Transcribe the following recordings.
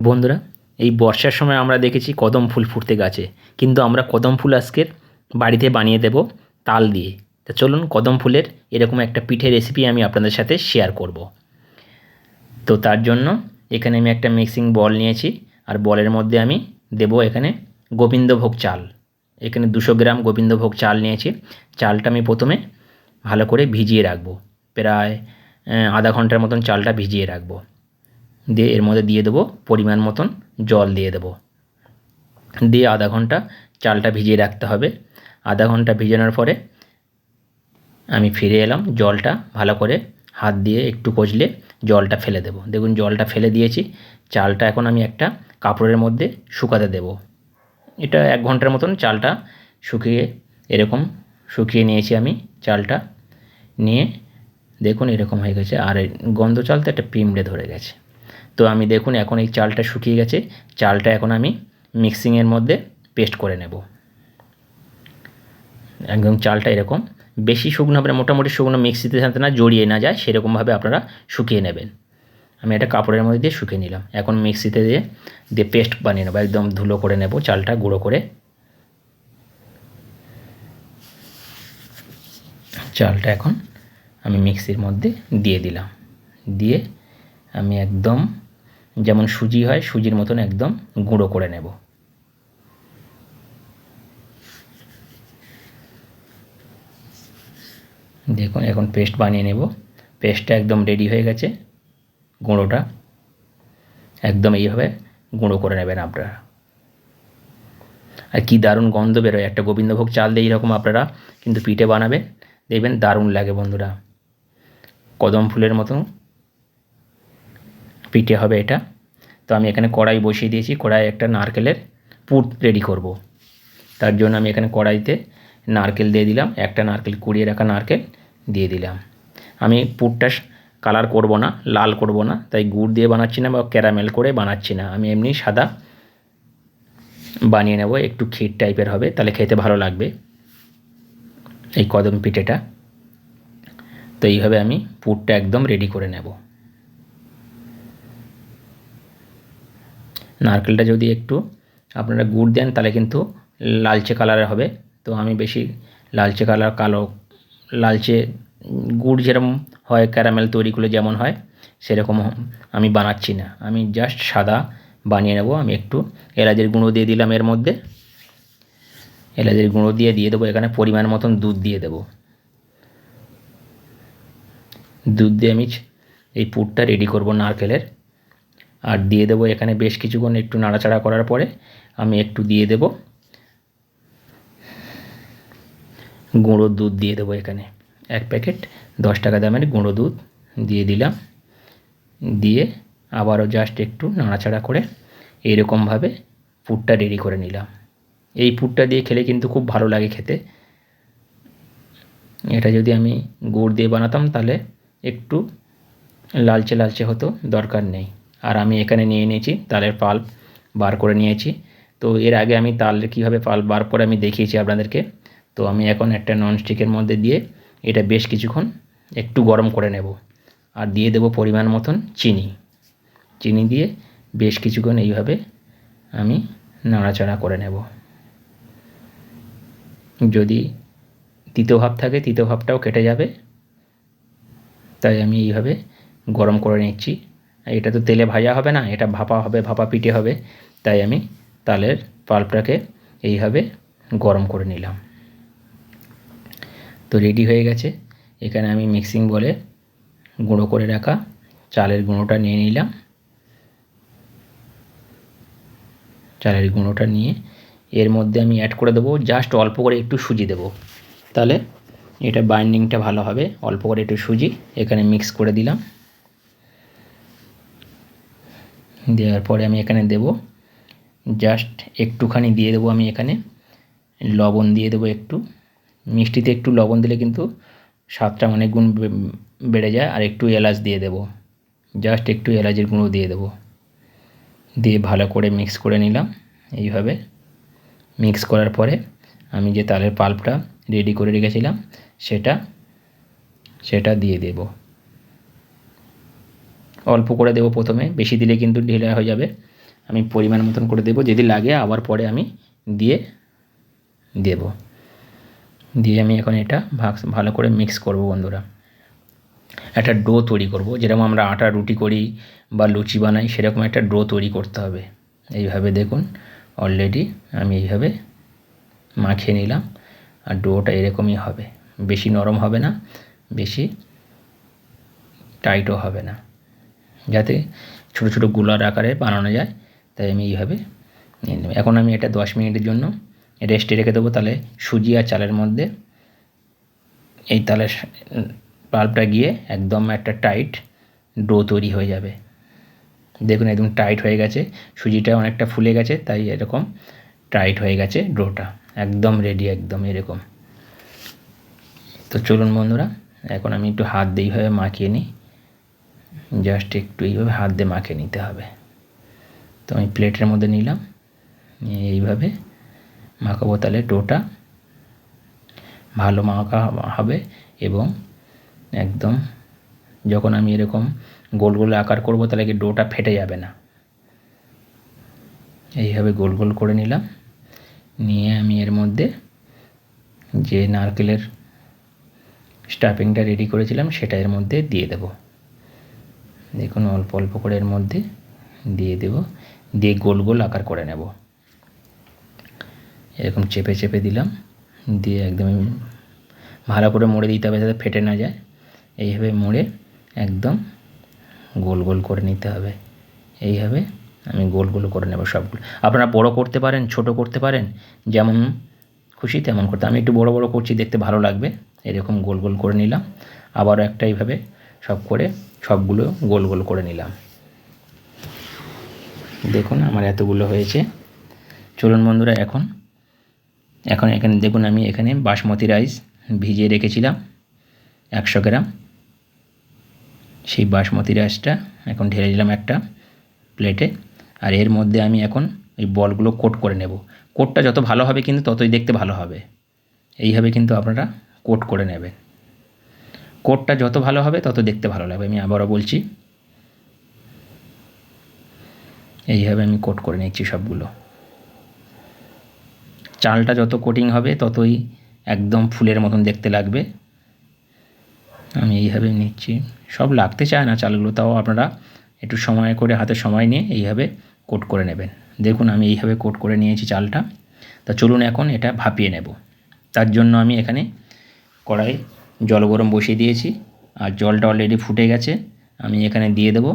বন্ধুরা, এই বর্ষার সময় আমরা দেখেছি কদম ফুল ফুটতে গাছে। কিন্তু আমরা কদম ফুল আজকের বাড়িতে বানিয়ে দেব তাল দিয়ে। তা চলুন কদম ফুলের এরকম একটা পিঠে রেসিপি আমি আপনাদের সাথে শেয়ার করব। তো তার জন্য এখানে আমি একটা মিক্সিং বল নিয়েছি, আর বলের মধ্যে আমি দেব এখানে গোবিন্দভোগ চাল। এখানে দুশো গ্রাম গোবিন্দভোগ চাল নিয়েছি। চালটা আমি প্রথমে ভালো করে ভিজিয়ে রাখব। প্রায় আধা ঘণ্টার মতন চালটা ভিজিয়ে রাখব। দিয়ে এর মধ্যে দিয়ে দেবো পরিমাণ মতন জল দিয়ে দেবো। দিয়ে আধা ঘণ্টা চালটা ভিজিয়ে রাখতে হবে। আধা ঘণ্টা ভিজানোর পরে আমি ফিরে এলাম, জলটা ভালো করে হাত দিয়ে একটু কচলে জলটা ফেলে দেবো। দেখুন, জলটা ফেলে দিয়েছি। চালটা এখন আমি একটা কাপড়ের মধ্যে শুকাতে দেবো। এটা এক ঘণ্টার মতন চালটা শুকিয়ে, এরকম শুকিয়ে নিয়েছি আমি চালটা। নিয়ে দেখুন, এরকম হয়ে গেছে। আর গন্ধ চালতে একটা পিমড়ে ধরে গেছে। তো আমি দেখুন এখন এই চালটা শুকিয়ে গেছে। চালটা এখন আমি মিক্সিংয়ের মধ্যে পেস্ট করে নেব। একদম চালটা এরকম। বেশি শুকনো হবে না মোটামুটি শুকনো মিক্সিতে যাতে না জড়িয়ে না যায়, সেরকমভাবে আপনারা শুকিয়ে নেবেন। আমি একটা কাপড়ের মধ্যে দিয়ে শুকিয়ে নিলাম। এখন মিক্সিতে দিয়ে দিয়ে পেস্ট বানিয়ে নেব। একদম ধুলো করে নেব চালটা, গুঁড়ো করে। চালটা এখন আমি মিক্সির মধ্যে দিয়ে দিলাম। দিয়ে আমি একদম যেমন সুজি হয়, সুজির মতন একদম গুঁড়ো করে নেব। দেখুন, এখন পেস্ট বানিয়ে নেব। পেস্টটা একদম রেডি হয়ে গেছে। গুঁড়োটা একদম এইভাবে গুঁড়ো করে নেবেন আপনারা। আর কি দারুণ গন্ধ বেরোয়। একটা গোবিন্দভোগ চাল দিয়ে এইরকম আপনারা কিন্তু পিঠে বানাবেন। দেখবেন দারুণ লাগে বন্ধুরা। কদম ফুলের মতো পিঠে হবে এটা। তো আমি এখানে কড়াই বসিয়ে দিয়েছি, কড়াই একটা নারকেলের পুর রেডি করব। তার জন্য আমি এখানে কড়াইতে নারকেল দিয়ে দিলাম, একটা নারকেল, কুড়িয়ে রাখা নারকেল দিয়ে দিলাম। আমি পুরটা কালার করব না, লাল করব না, তাই গুড় দিয়ে বানাচ্ছি না বা ক্যারামেল করে বানাচ্ছি না। আমি এমনি সাদা বানিয়ে নেব, একটু ক্ষীর টাইপের হবে, তাহলে খেতে ভালো লাগবে এই কদম পিঠেটা। তো এইভাবে আমি পুরটা একদম রেডি করে নেব। নারকেলটা যদি একটু আপনারা গুড় দেন, তাহলে কিন্তু লালচে কালারের হবে। তো আমি বেশি লালচে কালার কালো, লালচে গুড় যেরকম হয় ক্যারামেল তৈরি করলে যেমন হয় সেরকম আমি বানাচ্ছি না। আমি জাস্ট সাদা বানিয়ে নেব। আমি একটু এলাচের গুঁড়ো দিয়ে দিলাম এর মধ্যে। এলাচের গুঁড়ো দিয়ে দিয়ে দেবো। এখানে পরিমাণ মতন দুধ দিয়ে দেবো। দুধ দিয়ে আমি এই পুরটা রেডি করব নারকেলের। আর দিয়ে দেবো এখানে বেশ কিছুক্ষণ একটু নাড়াচাড়া করার পরে আমি একটু দিয়ে দেব। গুঁড়ো দুধ দিয়ে দেবো এখানে। এক প্যাকেট দশ টাকা দামের গুঁড়ো দুধ দিয়ে দিলাম। দিয়ে আবারও জাস্ট একটু নাড়াচাড়া করে এইরকমভাবে পুরটা রেডি করে নিলাম। এই পুরটা দিয়ে খেলে কিন্তু খুব ভালো লাগে খেতে। এটা যদি আমি গুড় দিয়ে বানাতাম তাহলে একটু লালচে লালচে হতো, দরকার নেই। আর আমি এখানে নিয়ে নিয়েছি তালের পাল্প বার করে নিয়েছি। তো এর আগে আমি তালের কীভাবে পাল্প বার করে আমি দেখিয়েছি আপনাদেরকে। তো আমি এখন একটা ননস্টিকের মধ্যে দিয়ে এটা বেশ কিছুক্ষণ একটু গরম করে নেব। আর দিয়ে দেব পরিমাণ মতন চিনি। চিনি দিয়ে বেশ কিছুক্ষণ এইভাবে আমি নাড়াচাড়া করে নেব। যদি তিতো ভাব থাকে, তিতো ভাবটাও কেটে যাবে। তাই আমি এইভাবে গরম করে নিচ্ছি। এটা তো তেলে ভাজা হবে না, এটা ভাপা হবে, ভাপা পিঠে হবে। তাই আমি তালের পাল্পটাকে এইভাবে গরম করে নিলাম। তো রেডি হয়ে গেছে। এখানে আমি মিক্সিং বলে গুঁড়ো করে রাখা চালের গুঁড়োটা নিয়ে নিলাম। চালের গুঁড়োটা নিয়ে এর মধ্যে আমি অ্যাড করে দেবো জাস্ট অল্প করে একটু সুজি দেবো। তাহলে এটা বাইন্ডিংটা ভালো হবে, অল্প করে একটু সুজি এখানে মিক্স করে দিলাম। দেওয়ার পরে আমি এখানে দেব। জাস্ট একটুখানি দিয়ে দেবো আমি এখানে। লবণ দিয়ে দেবো একটু। মিষ্টিতে একটু লবণ দিলে কিন্তু স্বাদটা অনেক গুণ বেড়ে যায়। আর একটু এলাচ দিয়ে দেবো। জাস্ট একটু এলাচের গুঁড়ো দিয়ে দেবো। দিয়ে ভালো করে মিক্স করে নিলাম এইভাবে। মিক্স করার পরে আমি যে তালের পাল্পটা রেডি করে রেখেছিলাম, সেটা সেটা দিয়ে দেব। অল্প করে দেবো প্রথমে, বেশি দিলে কিন্তু ঢিলা হয়ে যাবে। আমি পরিমাণ মতন করে দেবো, যদি লাগে আবার পরে আমি দিয়ে দেব। দিয়ে আমি এখন এটা ভাগ, ভালো করে মিক্স করব বন্ধুরা। একটা ডো তৈরি করব, যেরকম আমরা আটা রুটি করি বা লুচি বানাই, সেরকম একটা ডো তৈরি করতে হবে। এইভাবে দেখুন অলরেডি আমি এইভাবে মাখিয়ে নিলাম, আর ডোটা এরকমই হবে। বেশি নরম হবে না, বেশি টাইটও হবে না। যাতে ছোটো ছোটো গুলার আকারে বানানো যায়, তাই আমি এইভাবে নিয়ে নেব। এখন আমি এটা দশ মিনিটের জন্য রেস্টে রেখে দেবো, তাহলে সুজি আর চালের মধ্যে এই তালে পাল্পটা গিয়ে একদম একটা টাইট ডো তৈরি হয়ে যাবে। দেখুন একদম টাইট হয়ে গেছে, সুজিটা অনেকটা ফুলে গেছে, তাই এরকম টাইট হয়ে গেছে ডোটা। একদম রেডি, একদম এরকম। তো চলুন বন্ধুরা, এখন আমি একটু হাত দিয়ে এইভাবে মাখিয়ে নিই। জাস্ট একটু এইভাবে হাত দিয়ে মাখিয়ে নিতে হবে। তো আমি প্লেটের মধ্যে নিলাম। নিয়ে এইভাবে মাখাবো তাহলে ডোটা। ভালো মাখা হবে এবং একদম যখন আমি এরকম গোল গোল আকার করব তাহলে কি ডোটা ফেটে যাবে না। এইভাবে গোল গোল করে নিলাম। নিয়ে আমি এর মধ্যে যে নারকেলের স্টাফিংটা রেডি করেছিলাম সেটা এর মধ্যে দিয়ে দেব। দেখুন, অল্প অল্প করে এর মধ্যে দিয়ে দেব। দিয়ে গোল গোল আকার করে নেব। এরকম চেপে চেপে দিলাম। দিয়ে একদম ভালো করে মুড়ে দিতে হবে যাতে ফেটে না যায়। এইভাবে মুড়ে একদম গোল গোল করে নিতে হবে। এইভাবে আমি গোল গোল করে নেব সবগুলো। আপনারা বড় করতে পারেন, ছোট করতে পারেন, যেমন খুশি তেমন করতে। আমি একটু বড় বড় করছি, দেখতে ভালো লাগবে। এরকম গোল গোল করে নিলাম। আবারও একটা এইভাবে সব করে সবগুলো গোল গোল করে নিলাম। দেখুন আমার এতগুলো হয়েছে। চলুন বন্ধুরা, এখন এখন এখানে দেখুন আমি এখানে বাসমতি রাইস ভিজিয়ে রেখেছিলাম, একশো গ্রাম। সেই বাসমতি রাইসটা এখন ঢেলে দিলাম একটা প্লেটে। আর এর মধ্যে আমি এখন এই বলগুলো কোট করে নেব। কোটটা যত ভালো হবে কিন্তু ততই দেখতে ভালো হবে। এইভাবে কিন্তু আপনারা কোট করে নেবেন। কোটটা যত ভালো হবে, তত দেখতে ভালো লাগবে। আমি আবারও বলছি। এইভাবে আমি কোট করে নিচ্ছি সবগুলো। চালটা যত কোটিং হবে, ততই একদম ফুলের মতন দেখতে লাগবে। আমি এইভাবে নিচ্ছি। সব লাগতে চায় না চালগুলো, তাও আপনারা একটু সময় করে হাতে সময় নিয়ে এইভাবে কোট করে নেবেন। দেখুন, আমি এইভাবে কোট করে নিয়েছি চালটা। তা চলুন এখন এটা ভাপিয়ে নেব। তার জন্য আমি এখানে কড়াই জল গরম বসিয়ে দিয়েছি আর জলটা অলরেডি ফুটে গেছে। আমি এখানে দিয়ে দেব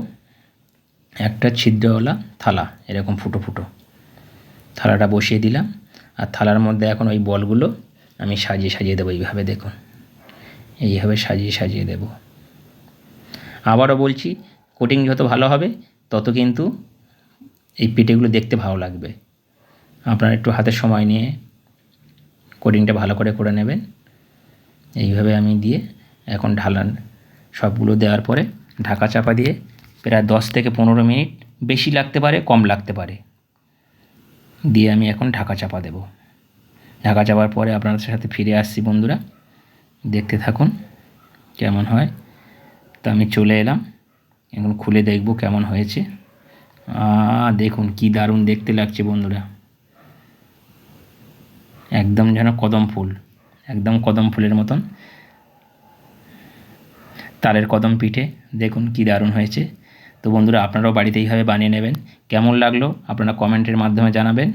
একটা ছিদ্রওয়ালা থালা, এরকম ফুটো ফুটো। থালাটা বসিয়ে দিলাম আর থালার মধ্যে এখন ওই বলগুলো আমি সাজিয়ে সাজিয়ে দেবো এইভাবে, দেখুন। এইভাবে সাজিয়ে সাজিয়ে দেব। আবারও বলছি কোটিং যত ভালো হবে, তত কিন্তু এই পিঠেগুলো দেখতে ভালো লাগবে। আপনারা একটু হাতে সময় নিয়ে কোটিংটা ভালো করে করে নেবেন। এইভাবে আমি দিয়ে এখন ঢালান। সবগুলো দেওয়ার পরে ঢাকা চাপা দিয়ে প্রায় দশ থেকে পনেরো মিনিট বেশি লাগতে পারে, কম লাগতে পারে। দিয়ে আমি এখন ঢাকা চাপা দেব। ঢাকা চাপার পরে আপনাদের সাথে ফিরে আসছি বন্ধুরা। দেখতে থাকুন কেমন হয়। তো আমি চলে এলাম। এখন খুলে দেখব কেমন হয়েছে। দেখুন কি দারুণ দেখতে লাগছে বন্ধুরা। একদম যেন কদম ফুল। একদম কদম ফুলের মতন। তালের কদম পিঠে দেখুন কি দারুণ হয়েছে। তো বন্ধুরা আপনারাও বাড়িতে এইভাবে বানিয়ে নেবেন। কেমন লাগল আপনারা কমেন্টের মাধ্যমে জানাবেন।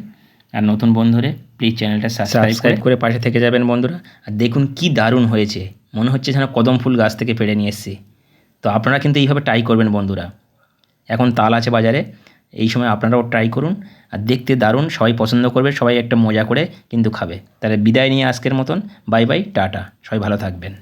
আর নতুন বন্ধুরে প্লিজ চ্যানেলটা সাবস্ক্রাইব করে। পাশে থেকে যাবেন বন্ধুরা। আর দেখুন কি দারুণ হয়েছে। মনে হচ্ছে যেন কদম ফুল গাছ থেকে পেড়ে নিয়ে এসেছি। তো আপনারা কিন্তু এইভাবে ট্রাই করবেন বন্ধুরা। এখন তাল আছে বাজারে। এই সময় আপনারাও ট্রাই করুন। আর দেখতে দারুণ, সবাই পছন্দ করবে, সবাই একটা মজা করে কিন্তু খাবে। তাহলে বিদায় নিয়ে আজকের মতন। Bye bye tata. সবাই ভালো থাকবেন।